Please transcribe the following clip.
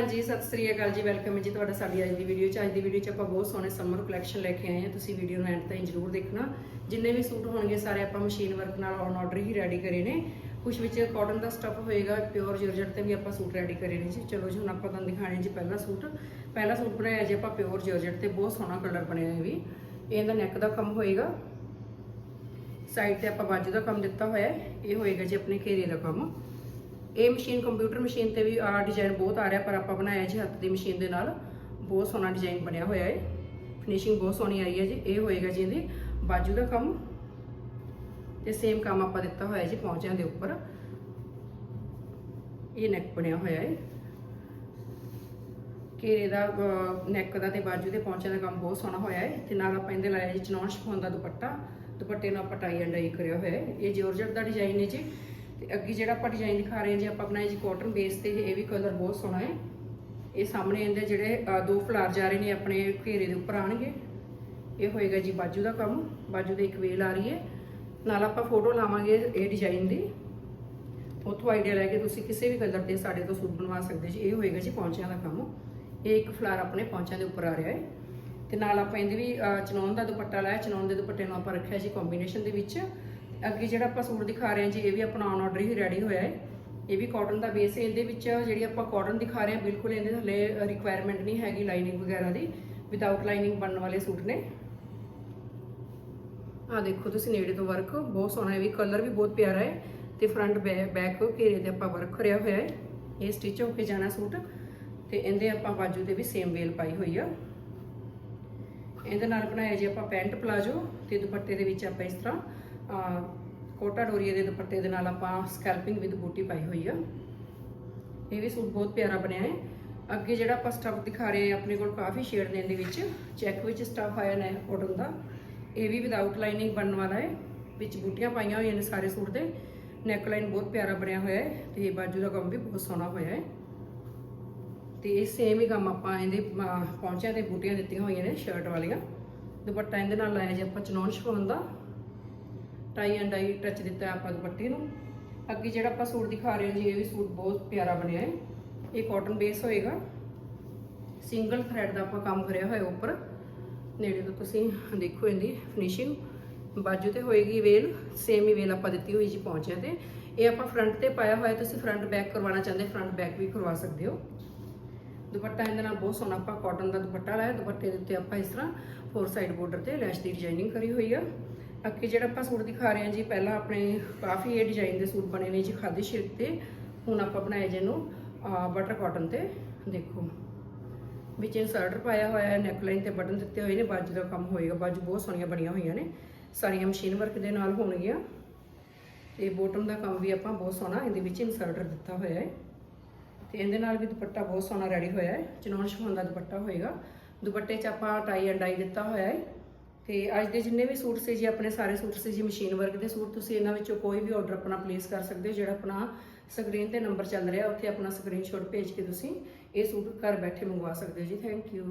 ਹਾਂਜੀ ਸਤਿ ਸ੍ਰੀ ਅਕਾਲ ਜੀ, ਵੈਲਕਮ ਹੈ ਜੀ ਤੁਹਾਡਾ ਸਾਡੀ ਅੱਜ ਦੀ ਵੀਡੀਓ 'ਚ। ਅੱਜ ਦੀ ਵੀਡੀਓ 'ਚ ਆਪਾਂ ਬਹੁਤ ਸੋਹਣੇ ਸਮਰ ਕਲੈਕਸ਼ਨ ਲੈ ਕੇ ਆਏ ਹਾਂ। ਤੁਸੀਂ ਵੀਡੀਓ ਨੂੰ ਐਂਡ ਤਾਈਂ ਜ਼ਰੂਰ ਦੇਖਣਾ। ਜਿੰਨੇ ਵੀ ਸੂਟ ਹੋਣਗੇ, ਸਾਰੇ ਆਪਾਂ ਮਸ਼ੀਨ ਵਰਕ ਨਾਲ ਔਨ ਆਰਡਰ ਹੀ ਰੈਡੀ ਕਰੇ ਨੇ। ਕੁਝ ਵਿੱਚ ਕਾਟਨ ਦਾ ਸਟੱਫ ਹੋਏਗਾ ਪਿਓਰ ਜੋਰਜਟ ਤੇ ਵੀ ਆਪਾਂ ਸੂਟ ਰੈਡੀ ਕਰੇ ਨੇ ਜੀ। ਚਲੋ ਜੀ, ਹੁਣ ਆਪਾਂ ਤੁਹਾਨੂੰ ਦਿਖਾਣੇ ਜੀ ਪਹਿਲਾ ਸੂਟ। ਪਹਿਲਾ ਸੂਟ ਬਣਾਇਆ ਜੀ ਆਪਾਂ ਪਿਓਰ ਜੋਰਜਟ ਤੇ, ਬਹੁਤ ਸੋਹਣਾ ਕਲਰ ਬਣਿਆ ਹੈ ਵੀ। ਇਹਦਾ ਨੈਕ ਦਾ ਕੰਮ ਹੋਏਗਾ। ਸਾਈਡ ਤੇ ਆਪਾਂ ਬਾਜੂ ਦਾ ਕੰਮ ਦਿੱਤਾ ਹੋਇਆ ਹੈ। ਇਹ ਹੋਏਗਾ ਜੀ ਆਪਣੇ ਘੇਰੇ ਦਾ ਕੰਮ। ਇਹ ਮਸ਼ੀਨ ਕੰਪਿਊਟਰ ਮਸ਼ੀਨ ਤੇ ਵੀ ਆ ਡਿਜ਼ਾਈਨ ਬਹੁਤ ਆ ਰਿਹਾ ਪਰ ਆਪਾਂ ਬਣਾਇਆ ਜੀ ਹੱਥ ਦੀ ਮਸ਼ੀਨ ਦੇ ਨਾਲ। ਬਹੁਤ ਸੋਹਣਾ ਡਿਜ਼ਾਈਨ ਬਣਿਆ ਹੋਇਆ ਹੈ ਫਿਨਿਸ਼ਿੰਗ ਬਹੁਤ ਸੋਹਣੀ ਆਈ ਹੈ ਜੀ। ਇਹ ਹੋਏਗਾ ਜੀ ਇਹਦੀ ਬਾਜੂ ਦਾ ਕੰਮ। ਤੇ ਸੇਮ ਕੰਮ ਆਪਾਂ ਦਿੱਤਾ ਹੋਇਆ ਜੀ ਪੌਂਚਿਆਂ ਦੇ ਉੱਪਰ। ਇਹ ਨੈਕ ਬਣਿਆ ਹੋਇਆ ਹੈ ਘੇਰੇ ਦਾ ਨੈਕ ਦਾ ਤੇ ਬਾਜੂ ਦੇ ਪੌਂਚਿਆਂ ਦਾ ਕੰਮ ਬਹੁਤ ਸੋਹਣਾ ਹੋਇਆ ਹੈ ਤੇ ਨਾਲ ਆਪਾਂ ਇਹਦੇ ਲਾਇਆ ਜੀ ਚਨੌਨ ਸ਼ਿਫੋਨ ਦਾ ਦੁਪੱਟਾ। ਦੁਪੱਟੇ ਨੂੰ ਆਪਾਂ ਟਾਈ ਐਂਡ ਡਾਈ ਕਰਿਆ ਹੋਇਆ ਹੈ ਇਹ ਜੋਰਜਟ ਦਾ ਡਿਜ਼ਾਈਨ ਹੈ ਜੀ। ਤੇ ਅੱਗੇ ਜਿਹੜਾ ਆਪਾਂ ਡਿਜ਼ਾਈਨ ਦਿਖਾ ਰਹੇ ਹਾਂ ਜੀ ਆਪਾਂ ਬਣਾਇਆ ਜੀ ਕਾਟਨ ਬੇਸ ਤੇ ਇਹ ਵੀ ਕਲਰ ਬਹੁਤ ਸੋਹਣਾ ਹੈ। ਇਹ ਸਾਹਮਣੇ ਇਹਦੇ ਜਿਹੜੇ ਦੋ ਫਲਾਰ ਜਾ ਰਹੇ ਨੇ ਆਪਣੇ ਘੇਰੇ ਦੇ ਉੱਪਰ ਆਣਗੇ ਇਹ ਹੋਏਗਾ ਜੀ ਬਾਜੂ ਦਾ ਕੰਮ ਬਾਜੂ ਦੇ ਇੱਕ ਵੇਲ ਆ ਰਹੀ ਹੈ। ਨਾਲ ਆਪਾਂ ਫੋਟੋ ਲਾਵਾਂਗੇ ਇਹ ਡਿਜ਼ਾਈਨ ਦੀ। ਉੱਥੋਂ ਆਈਡੀਆ ਲੈ ਕੇ ਤੁਸੀਂ ਕਿਸੇ ਵੀ ਕਲਰ 'ਤੇ ਸਾਡੇ ਤੋਂ ਸੂਟ ਬਣਵਾ ਸਕਦੇ ਜੀ। ਇਹ ਹੋਏਗਾ ਜੀ ਪੌਂਚਿਆਂ ਦਾ ਕੰਮ। ਇਹ ਇੱਕ ਫਲਾਰ ਆਪਣੇ ਪੌਂਚਿਆਂ ਦੇ ਉੱਪਰ ਆ ਰਿਹਾ ਹੈ। ਤੇ ਨਾਲ ਆਪਾਂ ਇਹਦੇ ਵੀ ਅ, ਚਨੌਨ ਦਾ ਦੁਪੱਟਾ ਲਾਇਆ। ਚਨੌਨ ਦੇ ਦੁਪੱਟੇ ਨੂੰ ਆਪਾਂ ਰੱਖਿਆ ਜੀ ਕੰਬੀਨੇਸ਼ਨ ਦੇ ਵਿੱਚ। ਅੱਗੇ ਜਿਹੜਾ ਆਪਾਂ ਸੂਟ ਦਿਖਾ ਰਹੇ ਹਾਂ ਜੀ, ਇਹ ਵੀ ਆਪਣਾ ਔਨ ਆਰਡਰ ਹੀ ਰੈਡੀ ਹੋਇਆ ਹੈ। ਇਹ ਵੀ ਕਾਟਨ ਦਾ ਬੇਸ ਹੈ, ਇਹਦੇ ਵਿੱਚ ਜਿਹੜੀ ਆਪਾਂ ਕਾਟਨ ਦਿਖਾ ਰਹੇ ਹਾਂ, ਬਿਲਕੁਲ ਇਹਦੇ ਥੱਲੇ ਰਿਕੁਆਇਰਮੈਂਟ ਨਹੀਂ ਹੈਗੀ ਲਾਈਨਿੰਗ ਵਗੈਰਾ ਦੀ ਵਿਦਆਊਟ ਲਾਈਨਿੰਗ ਬਣਨ ਵਾਲੇ ਸੂਟ ਨੇ। ਆ ਦੇਖੋ ਤੁਸੀਂ ਨੇੜੇ ਤੋਂ ਵਰਕ ਬਹੁਤ ਸੋਹਣਾ ਹੈ ਵੀ ਕਲਰ ਵੀ ਬਹੁਤ ਪਿਆਰਾ ਹੈ ਤੇ ਫਰੰਟ ਬੈਕ ਘੇਰੇ ਤੇ ਆਪਾਂ ਵਰਕ ਕਰਿਆ ਹੋਇਆ ਹੈ। ਇਹ ਸਟਿਚ ਹੋ ਕੇ ਜਾਣਾ ਸੂਟ ਤੇ ਇਹਦੇ ਆਪਾਂ ਬਾਜੂ ਤੇ ਵੀ ਸੇਮ ਵੇਲ ਪਾਈ ਹੋਈ ਆ। ਇਹਦੇ ਨਾਲ ਬਣਾਇਆ ਜੀ ਆਪਾਂ ਪੈਂਟ ਪਲਾਜੋ ਤੇ ਦੁਪੱਟੇ ਦੇ ਵਿੱਚ ਆਪਾਂ ਇਸ ਤਰ੍ਹਾਂ ਕੋਟਾ ਡੋਰੀਏ ਦੇ ਦੁਪੱਟੇ ਦੇ ਨਾਲ ਆਪਾਂ ਸਕੈਲਪਿੰਗ ਵਿਦ ਬੂਟੀ ਪਾਈ ਹੋਈ ਆ। ਇਹ ਵੀ ਸੂਟ ਬਹੁਤ ਪਿਆਰਾ ਬਣਿਆ ਹੈ। ਅੱਗੇ ਜਿਹੜਾ ਆਪਾਂ ਸਟਫ ਦਿਖਾ ਰਹੇ ਆਪਣੇ ਕੋਲ ਕਾਫੀ ਸ਼ੇਡ ਨੇ ਇਹਦੇ ਵਿੱਚ। ਚੈੱਕ ਵਿੱਚ ਸਟਫ ਆਇਆ ਨੇ ਕਾਟਨ ਦਾ। ਇਹ ਵੀ ਵਿਦਆਊਟ ਲਾਈਨਿੰਗ ਬਣਨ ਵਾਲਾ ਹੈ। ਵਿੱਚ ਬੂਟੀਆਂ ਪਾਈਆਂ ਹੋਈਆਂ ਨੇ ਸਾਰੇ ਸੂਟ ਦੇ। ਨੈਕ ਲਾਈਨ ਬਹੁਤ ਪਿਆਰਾ ਬਣਿਆ ਹੋਇਆ ਹੈ ਤੇ ਬਾਜੂ ਦਾ ਕੰਮ ਵੀ ਬਹੁਤ ਸੋਹਣਾ ਹੋਇਆ ਹੈ। ਤੇ ਇਹ ਸੇਮ ਹੀ ਕੰਮ ਆਪਾਂ ਇਹਦੇ ਅਹ, ਪੌਂਚਿਆਂ ਤੇ ਬੂਟੀਆਂ ਦਿੱਤੀਆਂ ਹੋਈਆਂ ਨੇ ਸ਼ਰਟ ਵਾਲੀਆਂ। ਦੁਪੱਟਾ ਇਹਦੇ ਨਾਲ ਲਾਇਆ ਜੇ ਆਪਾਂ ਚਨੌਨ ਸ਼ਿਫੋਨ ਦਾ। ਟਾਈ ਐਂਡ ਡਾਈ ਟੱਚ ਦਿੱਤਾ ਆਪਾਂ ਦੁਪੱਟੇ ਨੂੰ। ਅੱਗੇ ਜਿਹੜਾ ਆਪਾਂ ਸੂਟ ਦਿਖਾ ਰਹੇ ਹਾਂ ਜੀ, ਇਹ ਵੀ ਸੂਟ ਬਹੁਤ ਪਿਆਰਾ ਬਣਿਆ ਹੈ। ਇਹ ਕਾਟਨ ਬੇਸ ਹੋਏਗਾ। ਸਿੰਗਲ ਥ੍ਰੈਡ ਦਾ ਆਪਾਂ ਕੰਮ ਕਰਿਆ ਹੋਇਆ ਉੱਪਰ। ਨੇੜੇ ਤੋਂ ਤੁਸੀਂ ਦੇਖੋ ਇਹਦੀ ਫਿਨਿਸ਼ਿੰਗ ਬਾਜੂ ਤੇ ਹੋਏਗੀ ਵੇਲ ਸੇਮ ਹੀ ਵੇਲ ਆਪਾਂ ਦਿੱਤੀ ਹੋਈ ਜੀ ਪੌਂਚਿਆਂ ਤੇ। ਇਹ ਆਪਾਂ ਫਰੰਟ ਤੇ ਪਾਇਆ ਹੋਇਆ, ਤੁਸੀਂ ਫਰੰਟ ਬੈਕ ਕਰਵਾਉਣਾ ਚਾਹੁੰਦੇ ਫਰੰਟ ਬੈਕ ਵੀ ਕਰਵਾ ਸਕਦੇ ਹੋ। ਦੁਪੱਟਾ ਇਹਦੇ ਨਾਲ ਬਹੁਤ ਸੋਹਣਾ ਆਪਾਂ ਕਾਟਨ ਦਾ ਦੁਪੱਟਾ ਲਾਇਆ। ਦੁਪੱਟੇ ਦੇ ਉੱਤੇ ਆਪਾਂ ਇਸ ਤਰ੍ਹਾਂ ਫੋਰ ਸਾਈਡ ਬਾਰਡਰ ਤੇ ਲੈਸ਼ ਦੀ ਡਿਜ਼ਾਈਨਿੰਗ ਕਰੀ ਹੋਈ ਆ। ਅੱਗੇ ਜਿਹੜਾ ਆਪਾਂ ਸੂਟ ਦਿਖਾ ਰਹੇ ਹਾਂ ਜੀ, ਪਹਿਲਾਂ ਆਪਣੇ ਕਾਫੀ ਇਹ ਡਿਜ਼ਾਈਨ ਦੇ ਸੂਟ ਬਣੇ ਨੇ ਜੀ ਖਾਦੀ ਸ਼ਿਲਕ ਤੇ। ਹੁਣ ਆਪਾਂ ਬਣਾਏ ਜਿਹਨੂੰ ਬਟਰ ਕਾਟਨ ਤੇ। ਦੇਖੋ, ਵਿੱਚ ਇਨਸਰਟਰ ਪਾਇਆ ਹੋਇਆ ਹੈ ਨੈਕਲਾਈਨ ਤੇ ਬਟਨ ਦਿੱਤੇ ਹੋਏ ਨੇ। ਬਾਜੂ ਦਾ ਕੰਮ ਹੋਏਗਾ ਬਾਜੂ ਬਹੁਤ ਸੋਹਣੀਆਂ ਬਣੀਆਂ ਹੋਈਆਂ ਨੇ। ਸਾਰੀਆਂ ਮਸ਼ੀਨ ਵਰਕ ਦੇ ਨਾਲ ਹੋਣਗੀਆਂ। ਤੇ ਬੋਟਮ ਦਾ ਕੰਮ ਵੀ ਆਪਾਂ ਬਹੁਤ ਸੋਹਣਾ ਇਹਦੇ ਵਿੱਚ ਇਨਸਰਟਰ ਦਿੱਤਾ ਹੋਇਆ ਹੈ। ਤੇ ਇਹਦੇ ਨਾਲ ਵੀ ਦੁਪੱਟਾ ਬਹੁਤ ਸੋਹਣਾ ਰੈਡੀ ਹੋਇਆ ਹੈ। ਚਨੌਨ ਸ਼ਿਫੋਨ ਦਾ ਦੁਪੱਟਾ ਹੋਏਗਾ। ਦੁਪੱਟੇ 'ਚ ਆਪਾਂ ਟਾਈ ਐਂਡ ਡਾਈ ਦਿੱਤਾ ਹੋਇਆ ਹੈ। ਤੇ ਅੱਜ ਦੇ ਜਿੰਨੇ ਵੀ ਸੂਟ ਸੀ ਜੀ, ਆਪਣੇ ਸਾਰੇ ਸੂਟ ਸੀ ਜੀ, ਮਸ਼ੀਨ ਵਰਕ ਦੇ ਸੂਟ, ਤੁਸੀਂ ਇਹਨਾਂ ਵਿੱਚੋਂ ਕੋਈ ਵੀ ਆਰਡਰ ਆਪਣਾ ਪਲੇਸ ਕਰ ਸਕਦੇ ਹੋ, ਜਿਹੜਾ ਆਪਣਾ ਸਕਰੀਨ ਤੇ ਨੰਬਰ ਚੱਲ ਰਿਹਾ, ਉੱਥੇ ਆਪਣਾ ਸਕਰੀਨਸ਼ਾਟ ਭੇਜ ਕੇ ਤੁਸੀਂ ਇਹ ਸੂਟ ਘਰ ਬੈਠੇ ਮੰਗਵਾ ਸਕਦੇ ਹੋ ਜੀ। Thank you